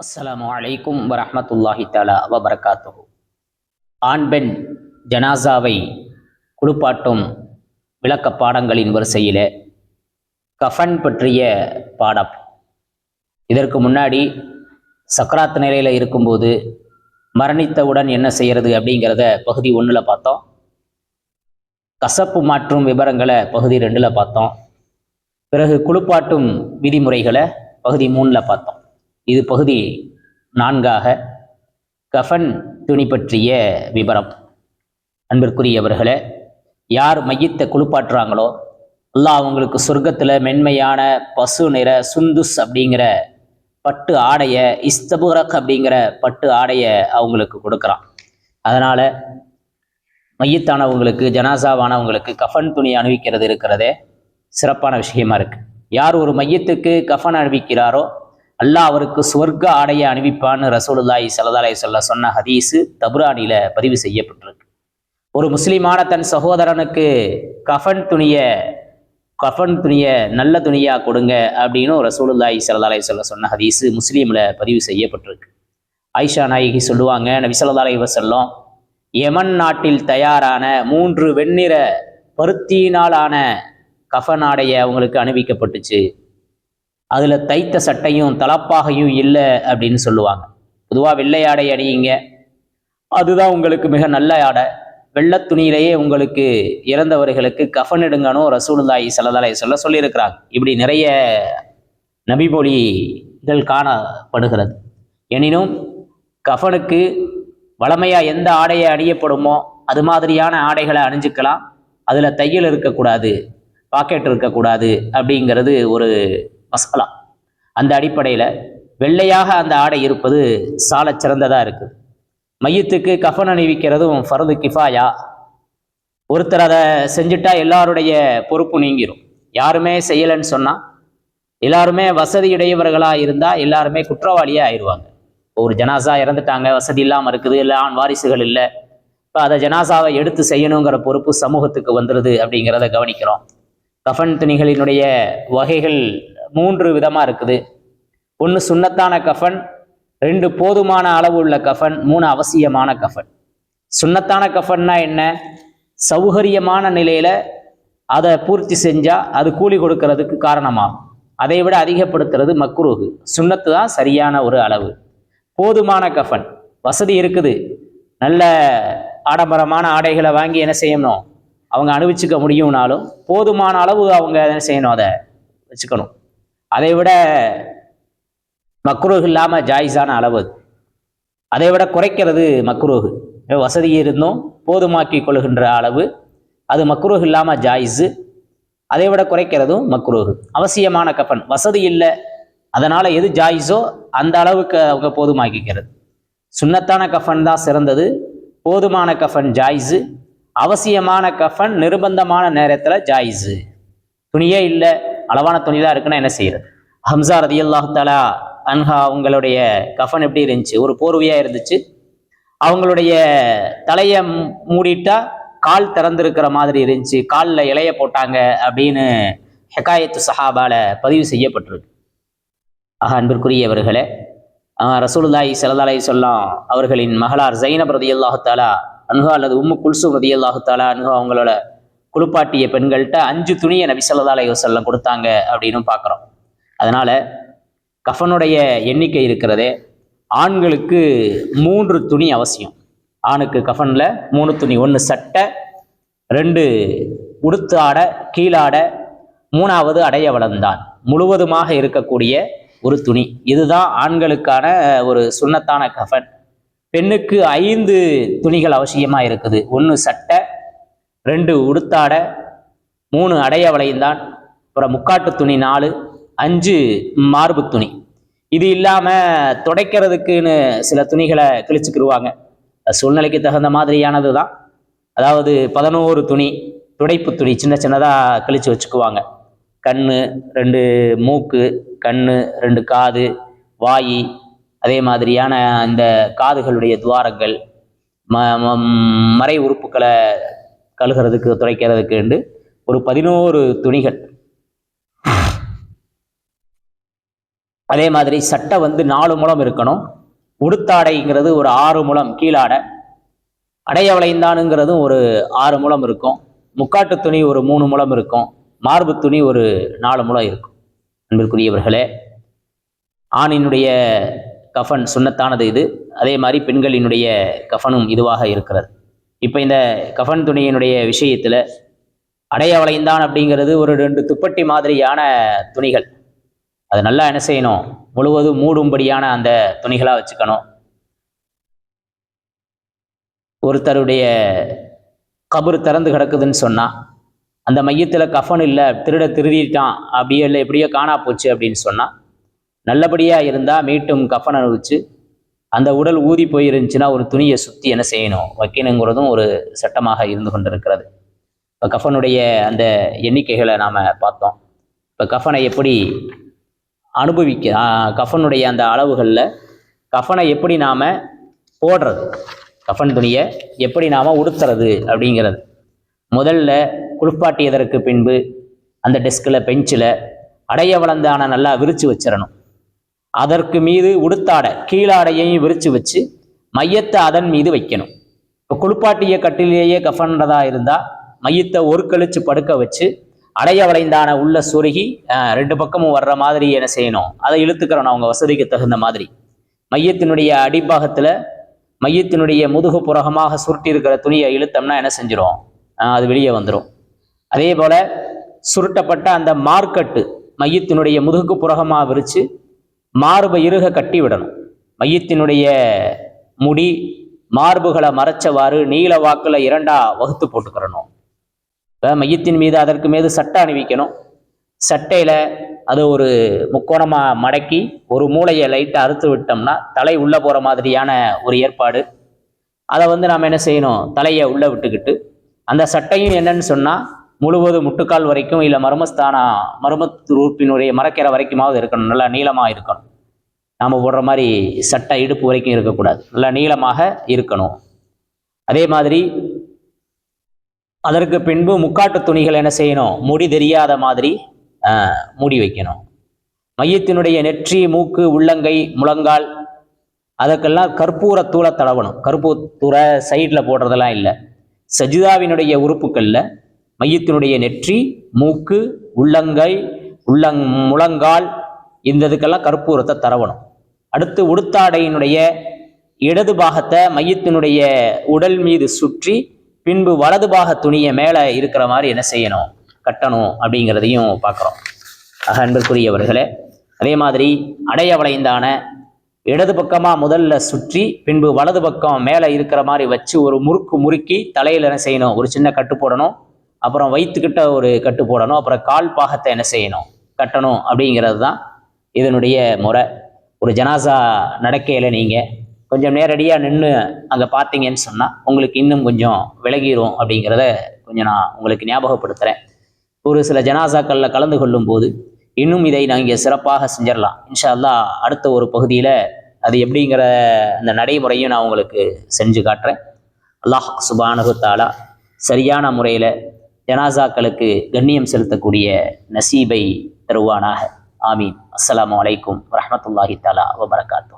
அஸ்லாம் அலைக்கும் வரமத்துல்லாஹி தாலா வபரகாத்துஹு. ஆண் பெண் ஜனாசாவை குளிப்பாட்டும் விளக்க பாடங்களின் வரிசையில் கஃபன் பற்றிய பாடம். இதற்கு முன்னாடி சக்ராத் நிலையில் இருக்கும்போது மரணித்தவுடன் என்ன செய்யறது அப்படிங்கிறத பகுதி ஒன்றில் பார்த்தோம். கசப்பு மாற்றும் விவரங்களை பகுதி ரெண்டில் பார்த்தோம். பிறகு குளிப்பாட்டும் விதிமுறைகளை பகுதி மூணில் பார்த்தோம். இது பகுதி நான்காக கஃன் துணி பற்றிய விவரம் அன்பிற்குரியவர்களே யார் மையத்தை குளிப்பாட்டுறாங்களோ அல்லாஹ் அவங்களுக்கு சொர்க்கத்தில் மென்மையான பசு நிற சுந்துஸ் அப்படிங்கிற பட்டு ஆடையை இஸ்தபுரக் அப்படிங்கிற பட்டு ஆடையை அவங்களுக்கு கொடுக்குறான். அதனால் மையத்தானவங்களுக்கு ஜனாசாவானவங்களுக்கு கஃன் துணி அணிவிக்கிறது இருக்கிறதே சிறப்பான விஷயமா இருக்குது யார் ஒரு மையத்துக்கு கஃன் அணிவிக்கிறாரோ அல்லாஹ் அவருக்கு சுவர்க்க ஆடையை அணிவிப்பான்னு ரசூலுல்லாய் ஸல்லல்லாஹு சொல்ல சொன்ன ஹதீஸு தபுரானில பதிவு செய்யப்பட்டிருக்கு. ஒரு முஸ்லிமான தன் சகோதரனுக்கு கஃபன் துணியை கஃபன் துணியை நல்ல துணியா கொடுங்க அப்படின்னு ரசூலுல்லாய் ஸல்லல்லாஹு சொல்ல சொன்ன ஹதீஸு முஸ்லீமில் பதிவு செய்யப்பட்டிருக்கு. ஆயிஷா நாயகி சொல்லுவாங்க நபி ஸல்லல்லாஹு அலைஹி யமன் நாட்டில் தயாரான மூன்று வெண்ணிற பருத்தியினாலான கஃபன் ஆடையை அவங்களுக்கு அணிவிக்கப்பட்டுச்சு. அதில் தைத்த சட்டையும் தலப்பாகையும் இல்லை அப்படின்னு சொல்லுவாங்க. பொதுவாக வெள்ளை ஆடை அணியுங்க. அதுதான் உங்களுக்கு மிக நல்ல ஆடை. வெள்ளத் துணியிலேயே உங்களுக்கு இறந்தவர்களுக்கு கஃன் எடுங்கணும் ரசூலுல்லாஹி ஸல்லல்லாஹு சொல்ல சொல்லியிருக்கிறாங்க. இப்படி நிறைய நபிமொழிகள் காணப்படுகிறது. எனினும் கஃனுக்கு வளமையாக எந்த ஆடையை அணியப்படுமோ அது மாதிரியான ஆடைகளை அணிஞ்சுக்கலாம். அதில் தையல் இருக்கக்கூடாது பாக்கெட் இருக்கக்கூடாது அப்படிங்கிறது ஒரு மசாலா. அந்த அடிப்படையில் வெள்ளையாக அந்த ஆடை இருப்பது சால சிறந்ததாக இருக்குது மையத்துக்கு கஃன் அணிவிக்கிறதும் ஃபரது கிஃபாயா. ஒருத்தர் அதை செஞ்சுட்டா எல்லாருடைய பொறுப்பு நீங்கிரும். யாருமே செய்யலைன்னு சொன்னால் எல்லாருமே வசதியுடையவர்களாக இருந்தால் எல்லாருமே குற்றவாளியாக ஆயிடுவாங்க. ஒரு ஜனாசா இறந்துட்டாங்க வசதி இல்லாமல் இருக்குது இல்லை ஆண் வாரிசுகள் இல்லை. இப்போ அதை ஜனாசாவை எடுத்து செய்யணுங்கிற பொறுப்பு சமூகத்துக்கு வந்துடுது அப்படிங்கிறத கவனிக்கிறோம். கஃன் துணிகளினுடைய வகைகள் மூன்று விதமாக இருக்குது. ஒன்று சுண்ணத்தான கஃபன் ரெண்டு போதுமான அளவு உள்ள கஃபன் மூணு அவசியமான கஃபன். சுண்ணத்தான கஃபன்னா என்ன? சௌகரியமான நிலையில் அதை பூர்த்தி செஞ்சால் அது கூலி கொடுக்கறதுக்கு காரணமாகும். அதை விட அதிகப்படுத்துறது மக்ரூஹு. சுண்ணத்து தான் சரியான ஒரு அளவு. போதுமான கஃபன். வசதி இருக்குது. நல்ல ஆடம்பரமான ஆடைகளை வாங்கி என்ன செய்யணும்? அவங்க அனுபவிச்சுக்க முடியும்னாலும் போதுமான அளவு அவங்க என்ன செய்யணும்? அதை வச்சுக்கணும். அதை விட மக்ரூஹ் இல்லாமல் ஜாயிஸான அளவு. அது அதை விட குறைக்கிறது மக்ரூஹ் வசதி இருந்தும் போதுமாக்கி கொள்கின்ற அளவு. அது மக்ரூஹ் இல்லாமல் ஜாயிஸு. அதை விட குறைக்கிறதும் மக்ரூஹ் அவசியமான கஃபன் வசதி இல்லை. அதனால் எது ஜாயிஸோ அந்த அளவுக்கு அவங்க போதுமாக்கிக்கிறது. சுண்ணத்தான கஃபன் தான் சிறந்தது. போதுமான கஃபன் ஜாயிஸு. அவசியமான கஃபன் நிர்பந்தமான நேரத்தில் ஜாயிஸு. துணியே இல்லை. அளவான துணி தான் இருக்குன்னா என்ன செய்யறது? ஹம்சா ரதி தலா அன்ஹா அவங்களுடைய கஃன் எப்படி இருந்துச்சு? ஒரு போர்வையாக இருந்துச்சு. அவங்களுடைய தலையை மூடிட்டா கால் திறந்திருக்கிற மாதிரி இருந்துச்சு. காலில் இலைய போட்டாங்க அப்படின்னு ஹெகாயத்து சஹாபால பதிவு செய்யப்பட்டிருக்கு. ஆக அன்பிற்குரியவர்களே ரசூலுல்லாஹி சல்லா சொல்லாம் அவர்களின் மகளார் ஜைனப் ரதி தாலா அன்ஹா அல்லது உம்மு குல்சு ரதி தாலா அன்ஹா அவங்களோட குளிப்பாட்டிய பெண்கள்கிட்ட அஞ்சு துணியை நபி சொல்லா கொடுத்தாங்க அப்படின்னு பார்க்குறோம். அதனால் கஃனுடைய எண்ணிக்கை இருக்கிறதே ஆண்களுக்கு மூன்று துணி அவசியம். ஆணுக்கு கஃனில் மூணு துணி ஒன்று சட்டை ரெண்டு உடுத்து ஆட கீழாட மூணாவது அடைய வளர்ந்தான். முழுவதுமாக இருக்கக்கூடிய ஒரு துணி. இதுதான் ஆண்களுக்கான ஒரு சுண்ணத்தான கஃன் பெண்ணுக்கு ஐந்து துணிகள் அவசியமாக இருக்குது. ஒன்று சட்டை ரெண்டு உடுத்தாடை மூணு அடைய வளையந்தான் அப்புறம் முக்காட்டு துணி நாலு அஞ்சு மார்பு துணி. இது இல்லாமல் துடைக்கிறதுக்குன்னு சில துணிகளை கிழிச்சுக்கிடுவாங்க சூழ்நிலைக்கு தகுந்த மாதிரியானது தான் அதாவது பதினோரு துணி துடைப்பு துணி சின்ன சின்னதாக கிழிச்சு வச்சுக்குவாங்க. கண் ரெண்டு மூக்கு கண் ரெண்டு காது வாய் அதே மாதிரியான இந்த காதுகளுடைய துவாரங்கள் ம மறை உறுப்புகளை கழுகிறதுக்கு துடைக்கிறதுக்கு ஒரு பதினோரு துணிகள். அதே மாதிரி சட்டை வந்து நாலு முழம் இருக்கணும். உடுத்தாடைங்கிறது ஒரு ஆறு முழம் கீழாடை. அடைய வளைந்தானுங்கிறதும் ஒரு ஆறு முழம் இருக்கும். முக்காட்டு துணி ஒரு மூணு முழம் இருக்கும். மார்பு துணி ஒரு நாலு முழம் இருக்கும். அன்பிற்குரியவர்களே ஆணினுடைய கஃபன் சுண்ணத்தானது இது. அதே மாதிரி பெண்களினுடைய கஃபனும் இதுவாக இருக்கிறது. இப்போ இந்த கஃன் துணியினுடைய விஷயத்தில் அடைய வளைந்தான் அப்படிங்கிறது ஒரு ரெண்டு துப்பட்டி மாதிரியான துணிகள். அது நல்லா என்ன செய்யணும்? முழுவதும் மூடும்படியான அந்த துணிகளாக வச்சுக்கணும். ஒருத்தருடைய கபர் திறந்து கிடக்குதுன்னு சொன்னால் அந்த மையத்தில் கஃன் இல்லை திருட திருடிட்டான் அப்படியே இல்லை எப்படியோ காணா போச்சு அப்படின்னு சொன்னால் நல்லபடியாக இருந்தால் மீட்டும் கஃன் அனுபவிச்சு அந்த உடல் ஊதி போயிருந்துச்சுன்னா ஒரு துணியை சுற்றி என்ன செய்யணும்? வைக்கணுங்கிறதும் ஒரு சட்டமாக இருந்து கொண்டிருக்கிறது. இப்போ கஃபனுடைய அந்த எண்ணிக்கைகளை நாம் பார்த்தோம். இப்போ கஃபனை எப்படி அனுபவிக்க கஃபனுடைய அந்த அளவுகளில் கஃபனை எப்படி நாம் போடுறது? கஃபன் துணியை எப்படி நாம் உடுத்துறது அப்படிங்கிறது. முதல்ல குளிப்பாட்டியதற்கு பின்பு அந்த டெஸ்கில் பெஞ்சில் அடைய வளர்ந்தான நல்லா விரித்து வச்சிடணும். அதற்கு மீது உடுத்தாடை கீழாடையையும் விரித்து வச்சு மையத்தை அதன் மீது வைக்கணும். இப்போ குளிப்பாட்டிய கட்டிலேயே கஃபன்றதா இருந்தால் மையத்தை ஒரு கழிச்சு படுக்க வச்சு அடைய வளைந்தான உள்ள சுருகி ரெண்டு பக்கமும் வர்ற மாதிரி என்ன செய்யணும்? அதை இழுத்துக்கிறணும் அவங்க வசதிக்கு தகுந்த மாதிரி. மையத்தினுடைய அடிப்பாகத்தில் மையத்தினுடைய முதுகு புறகமாக சுருட்டி இருக்கிற துணியை இழுத்தோம்னா என்ன செஞ்சிடும் அது வெளியே வந்துடும் அதே போல சுருட்டப்பட்ட அந்த மார்க்கட்டு மையத்தினுடைய முதுகுக்கு புறகமாக விரித்து மார்பை இருக கட்டி விடணும் மையத்தினுடைய முடி மார்புகளை மறைச்சவாறு நீல வாக்கில் இரண்டா வகுத்து போட்டுக்கிறணும். இப்போ மையத்தின் மீது அதற்கு மீது சட்டை அணிவிக்கணும். சட்டையில் அது ஒரு முக்கோணமாக மடக்கி ஒரு மூளையை லைட்டாக அறுத்து விட்டோம்னா தலை உள்ளே போகிற மாதிரியான ஒரு ஏற்பாடு. அதை வந்து நாம் என்ன செய்யணும்? தலையை உள்ளே விட்டுக்கிட்டு அந்த சட்டையும் என்னன்னு சொன்னால் முழுவதும் முட்டுக்கால் வரைக்கும் இல்லை மர்மஸ்தான மர்மத்து உறுப்பினுடைய மறக்கிற வரைக்குமாவது இருக்கணும். நல்லா நீளமாக இருக்கணும். நாம் போடுற மாதிரி சட்டை இடுப்பு வரைக்கும் இருக்கக்கூடாது. நல்லா நீளமாக இருக்கணும். அதே மாதிரி அதற்கு பின்பு முக்காட்டு துணிகள் என்ன செய்யணும்? முடி தெரியாத மாதிரி மூடி வைக்கணும். மையத்தினுடைய நெற்றி மூக்கு உள்ளங்கை முழங்கால் அதற்கெல்லாம் கற்பூரத்தூளை தடவணும். கற்பூரத்தூரை சைடில் போடுறதெல்லாம் இல்லை. சஜிதாவினுடைய உறுப்புகளில் மையத்தினுடைய நெற்றி மூக்கு உள்ளங்கை உள்ளங் முழங்கால் இந்த இதுக்கெல்லாம் கற்பூரத்தை தரவணும். அடுத்து உடுத்தாடையினுடைய இடது பாகத்தை மையத்தினுடைய உடல் மீது சுற்றி பின்பு வலது பாக துணியை மேலே இருக்கிற மாதிரி என்ன செய்யணும்? கட்டணும் அப்படிங்கிறதையும் பார்க்குறோம். ஆக அன்பிற்குரியவர்களே அதே மாதிரி அடைய வளைந்தான இடது பக்கமாக முதல்ல சுற்றி பின்பு வலது பக்கம் மேலே இருக்கிற மாதிரி வச்சு ஒரு முறுக்கு முறுக்கி தலையில் என்ன செய்யணும்? ஒரு சின்ன கட்டு போடணும். அப்புறம் வயிற்றுக்கிட்ட ஒரு கட்டு போடணும் அப்புறம் கால் பாகத்தை என்ன செய்யணும் கட்டணும் அப்படிங்கிறது தான் இதனுடைய முறை. ஒரு ஜனாசா நடக்கையில் நீங்கள் கொஞ்சம் நேரடியாக நின்று அங்கே பார்த்தீங்கன்னு சொன்னால் உங்களுக்கு இன்னும் கொஞ்சம் விலகிரும் அப்படிங்கிறத கொஞ்சம் நான் உங்களுக்கு ஞாபகப்படுத்துகிறேன் ஒரு சில ஜனாசாக்களில் கலந்து கொள்ளும்போது இன்னும் இதை நாங்கள் சிறப்பாக செஞ்சிடலாம். இன்ஷால்லா அடுத்த ஒரு பகுதியில் அது எப்படிங்கிற அந்த நடைமுறையும் நான் உங்களுக்கு செஞ்சு காட்டுறேன். அல்லாஹ் சுபானகு தாலா சரியான முறையில் ஜனாசாக்களுக்கு கண்ணியம் செலுத்தக்கூடிய நசீபை தருவானாக. ஆமீன். அஸ்லாம் அலைக்கும் வரமத்துல்லாஹி தஆலா வபரகாத்.